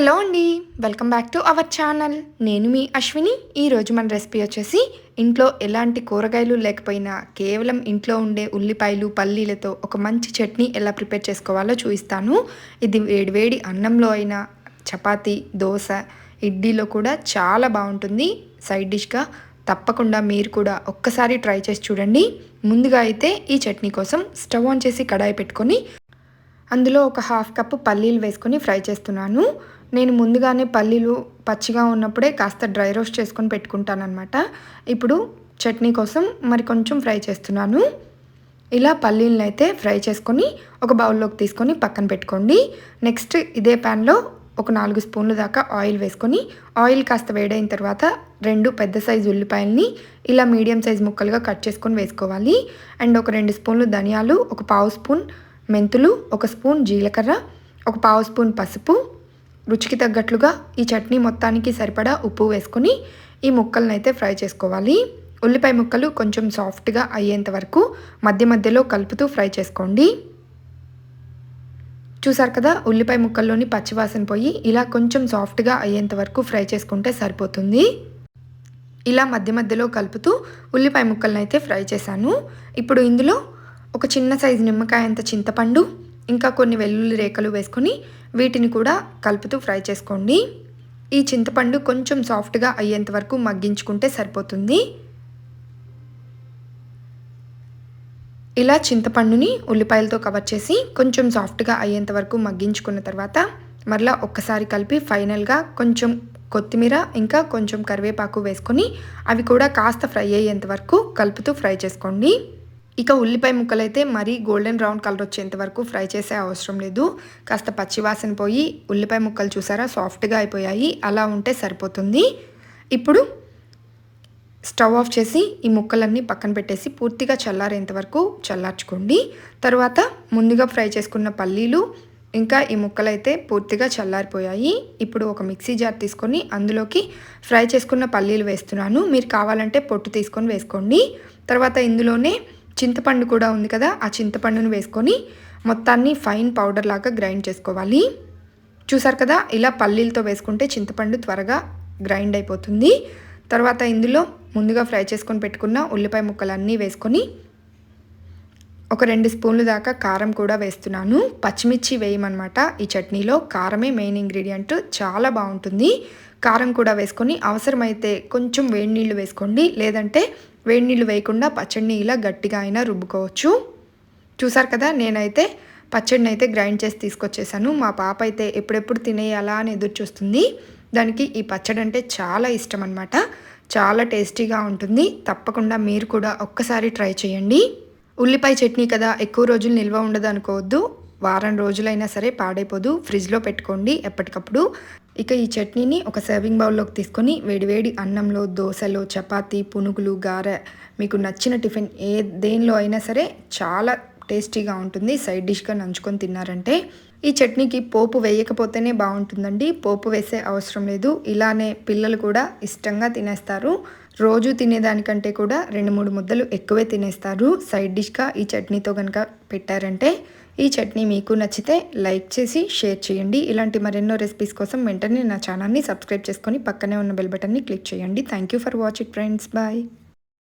Hello అండి. Welcome back to our channel. నేను మీ అశ్విని. ఈరోజు మన రెసిపీ వచ్చేసి ఇంట్లో ఎలాంటి కూరగాయలు లేకపోయినా కేవలం ఇంట్లో ఉండే ఉల్లిపాయలు పల్లీలతో ఒక మంచి చట్నీ ఎలా ప్రిపేర్ చేసుకోవాలో చూపిస్తాను. ఇది వేడివేడి అన్నంలో అయినా చపాతీ దోశ ఇడ్లీలో కూడా చాలా బాగుంటుంది. సైడ్ డిష్గా తప్పకుండా మీరు కూడా ఒక్కసారి ట్రై చేసి చూడండి. ముందుగా అయితే ఈ చట్నీ కోసం స్టవ్ ఆన్ చేసి కడాయి పెట్టుకొని అందులో ఒక హాఫ్ కప్పు పల్లీలు వేసుకొని ఫ్రై చేస్తున్నాను. నేను ముందుగానే పల్లీలు పచ్చిగా ఉన్నప్పుడే కాస్త డ్రై రోస్ట్ చేసుకొని పెట్టుకుంటానమాట ఇప్పుడు చట్నీ కోసం మరి కొంచెం ఫ్రై చేస్తున్నాను. ఇలా పల్లీలను అయితే ఫ్రై చేసుకొని ఒక బౌల్లోకి తీసుకొని పక్కన పెట్టుకోండి. నెక్స్ట్ ఇదే ప్యాన్లో ఒక నాలుగు స్పూన్ల దాకా ఆయిల్ వేసుకొని ఆయిల్ కాస్త వేడైన తర్వాత రెండు పెద్ద సైజు ఉల్లిపాయలని ఇలా మీడియం సైజ్ ముక్కలుగా కట్ చేసుకొని వేసుకోవాలి. అండ్ ఒక రెండు స్పూన్లు ధనియాలు ఒక పావు స్పూన్ మెంతులు ఒక స్పూన్ జీలకర్ర ఒక పావు స్పూన్ పసుపు రుచికి తగ్గట్లుగా ఈ చట్నీ మొత్తానికి సరిపడా ఉప్పు వేసుకొని ఈ ముక్కలను అయితే ఫ్రై చేసుకోవాలి. ఉల్లిపాయ ముక్కలు కొంచెం సాఫ్ట్గా అయ్యేంత వరకు మధ్య మధ్యలో కలుపుతూ ఫ్రై చేసుకోండి. చూసారు కదా ఉల్లిపాయ ముక్కల్లోని పచ్చివాసన పోయి ఇలా కొంచెం సాఫ్ట్గా అయ్యేంత వరకు ఫ్రై చేసుకుంటే సరిపోతుంది. ఇలా మధ్య మధ్యలో కలుపుతూ ఉల్లిపాయ ముక్కలను అయితే ఫ్రై చేశాను. ఇప్పుడు ఇందులో ఒక చిన్న సైజు నిమ్మకాయ అంత చింతపండు ఇంకా కొన్ని వెల్లుల్లి రేఖలు వేసుకొని వీటిని కూడా కలుపుతూ ఫ్రై చేసుకోండి. ఈ చింతపండు కొంచెం సాఫ్ట్గా అయ్యేంత వరకు మగ్గించుకుంటే సరిపోతుంది. ఇలా చింతపండుని ఉల్లిపాయలతో కవర్ చేసి కొంచెం సాఫ్ట్గా అయ్యేంత వరకు మగ్గించుకున్న తర్వాత మరలా ఒక్కసారి కలిపి ఫైనల్గా కొంచెం కొత్తిమీర ఇంకా కొంచెం కరివేపాకు వేసుకొని అవి కూడా కాస్త ఫ్రై అయ్యేంత వరకు కలుపుతూ ఫ్రై చేసుకోండి. ఇక ఉల్లిపాయ ముక్కలు అయితే మరీ గోల్డెన్ బ్రౌన్ కలర్ వచ్చేంత వరకు ఫ్రై చేసే అవసరం లేదు. కాస్త పచ్చివాసన పోయి ఉల్లిపాయ ముక్కలు చూసారా? సాఫ్ట్గా అయిపోయాయి. అలా ఉంటే సరిపోతుంది. ఇప్పుడు స్టవ్ ఆఫ్ చేసి ఈ ముక్కలన్నీ పక్కన పెట్టేసి పూర్తిగా చల్లారేంత వరకు చల్లార్చుకోండి. తర్వాత ముందుగా ఫ్రై చేసుకున్న పల్లీలు ఇంకా ఈ ముక్కలైతే పూర్తిగా చల్లారిపోయాయి. ఇప్పుడు ఒక మిక్సీ జార్ తీసుకొని అందులోకి ఫ్రై చేసుకున్న పల్లీలు వేస్తున్నాను. మీరు కావాలంటే పొట్టు తీసుకొని వేసుకోండి. తర్వాత ఇందులోనే చింతపండు కూడా ఉంది కదా ఆ చింతపండును వేసుకొని మొత్తాన్ని ఫైన్ పౌడర్ లాగా గ్రైండ్ చేసుకోవాలి. చూసారు కదా ఇలా పల్లీలతో వేసుకుంటే చింతపండు త్వరగా గ్రైండ్ అయిపోతుంది. తర్వాత ఇందులో ముందుగా ఫ్రై చేసుకొని పెట్టుకున్న ఉల్లిపాయ ముక్కలన్నీ వేసుకొని ఒక రెండు స్పూన్లు దాకా కారం కూడా వేస్తున్నాను. పచ్చిమిర్చి వేయమన్నమాట. ఈ చట్నీలో కారమే మెయిన్ ఇంగ్రీడియంట్. చాలా బాగుంటుంది. కారం కూడా వేసుకొని అవసరమైతే కొంచెం వేడి నీళ్ళు వేసుకోండి. లేదంటే వేడి నీళ్ళు వేయకుండా పచ్చడిని ఇలా గట్టిగా అయినా రుబ్బుకోవచ్చు. చూసారు కదా నేనైతే పచ్చడిని అయితే గ్రైండ్ చేసి తీసుకొచ్చేసాను. మా పాప అయితే ఎప్పుడెప్పుడు తినేయాలా అని ఎదురు చూస్తుంది. దానికి ఈ పచ్చడి అంటే చాలా ఇష్టం అనమాట చాలా టేస్టీగా ఉంటుంది. తప్పకుండా మీరు కూడా ఒక్కసారి ట్రై చేయండి. ఉల్లిపాయ చట్నీ కదా ఎక్కువ రోజులు నిల్వ ఉండదు అనుకోవద్దు. వారం రోజులైనా సరే పాడైపోదు. ఫ్రిడ్జ్లో పెట్టుకోండి ఎప్పటికప్పుడు. ఇక ఈ చట్నీని ఒక సర్వింగ్ బౌల్లోకి తీసుకొని వేడివేడి అన్నంలో దోశలో చపాతి పునుగులు గారె మీకు నచ్చిన టిఫిన్ ఏ దేనిలో అయినా సరే చాలా టేస్టీగా ఉంటుంది. సైడ్ డిష్గా నంచుకొని తిన్నారంటే ఈ చట్నీకి పోపు వేయకపోతేనే బాగుంటుందండి. పోపు వేసే అవసరం లేదు. ఇలానే పిల్లలు కూడా ఇష్టంగా తినేస్తారు. రోజు తినేదానికంటే కూడా రెండు మూడు ముద్దలు ఎక్కువే తినేస్తారు. సైడ్ డిష్గా ఈ చట్నీతో కనుక పెట్టారంటే ఈ చట్నీ మీకు నచ్చితే లైక్ చేసి షేర్ చేయండి. ఇలాంటి మరెన్నో రెసిపీస్ కోసం వెంటనే నా ఛానల్ని సబ్స్క్రైబ్ చేసుకొని పక్కనే ఉన్న బెల్ బటన్ని క్లిక్ చేయండి. Thank you for watching friends. Bye.